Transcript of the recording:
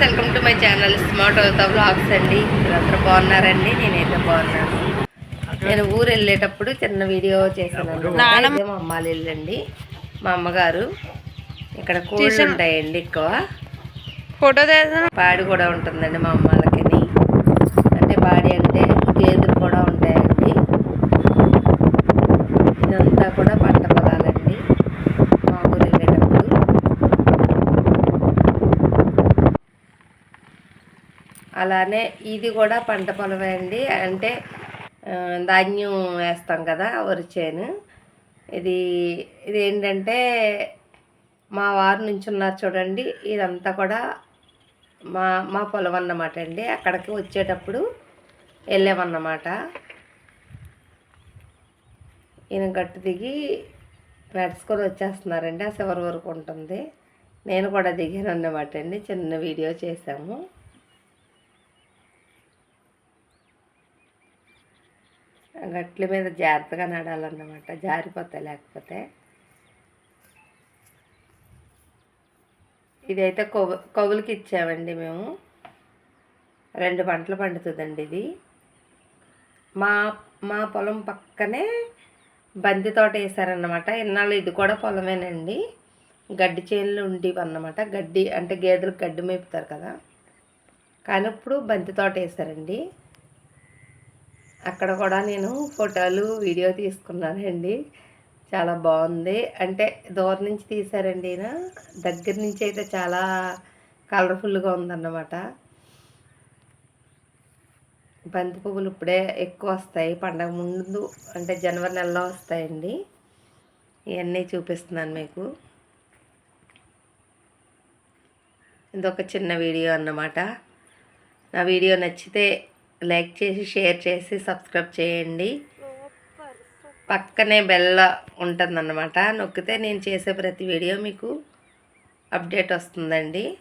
Friends welcome to my channel smart అవుతా blogs అండి. మీరందరూ బాగున్నారండి? నేనైతే బాగున్నాను. నేను ఊరు వెళ్ళేటప్పుడు చిన్న వీడియో చేశాను మా అమ్మాలి అండి మా అమ్మగారు ఇక్కడ కోళ్ళు ఉంటాయండి ఎక్కువ. ఫోటో పాడి కూడా ఉంటుందండి మా అమ్మాలకి. అంటే పాడి అంటే కూడా ఉంటాయండి ఇదంతా కూడా పంట పొలాలండి మా ఊరు వెళ్ళేటప్పుడు అలానే ఇది కూడా పంట పొలమే అండి. అంటే ధాన్యం వేస్తాం కదా వరి చేను. ఇది ఇది ఏంటంటే మా వారు నుంచి ఉన్నారు చూడండి. ఇదంతా కూడా మా మా పొలం అన్నమాట అండి. అక్కడికి వచ్చేటప్పుడు వెళ్ళామన్నమాట. ఈయన గట్టు దిగి నడుచుకొని వచ్చేస్తున్నారండి. ఆ చివరి వరకు ఉంటుంది. నేను కూడా దిగాను అన్నమాట అండి. చిన్న వీడియో చేశాము. గట్ల మీద జాగ్రత్తగా నడాలన్నమాట. జారిపోతాయి లేకపోతే. ఇదైతే కొవ్వు కొవ్వులకి ఇచ్చామండి మేము. రెండు పంటలు పండుతుందండి ఇది. మా మా పొలం పక్కనే బంతి తోట వేసారన్నమాట. ఇన్నాళ్ళు ఇది కూడా పొలమేనండి. గడ్డి చేనులు ఉండేవి అన్నమాట గడ్డి అంటే గేదెలకు గడ్డి మేపుతారు కదా. కానీ ఇప్పుడు బంతి తోట వేసారండి. అక్కడ కూడా నేను ఫోటోలు వీడియో తీసుకున్నానండి. చాలా బాగుంది. అంటే దూరం నుంచి తీశారండి ఈయన. దగ్గర నుంచి అయితే చాలా కలర్ఫుల్గా ఉందన్నమాట. బంతి పువ్వులు ఇప్పుడే ఎక్కువ వస్తాయి. పండగ ముందు అంటే జనవరి నెలలో వస్తాయండి. ఇవన్నీ చూపిస్తున్నాను మీకు. ఇదొక చిన్న వీడియో అన్నమాట. నా వీడియో నచ్చితే లైక్ చేసి షేర్ చేసి సబ్స్క్రైబ్ చేయండి. పక్కనే బెల్ల ఉంటుందన్నమాట. నొక్కితే నేను చేసే ప్రతి వీడియో మీకు అప్డేట్ వస్తుందండి.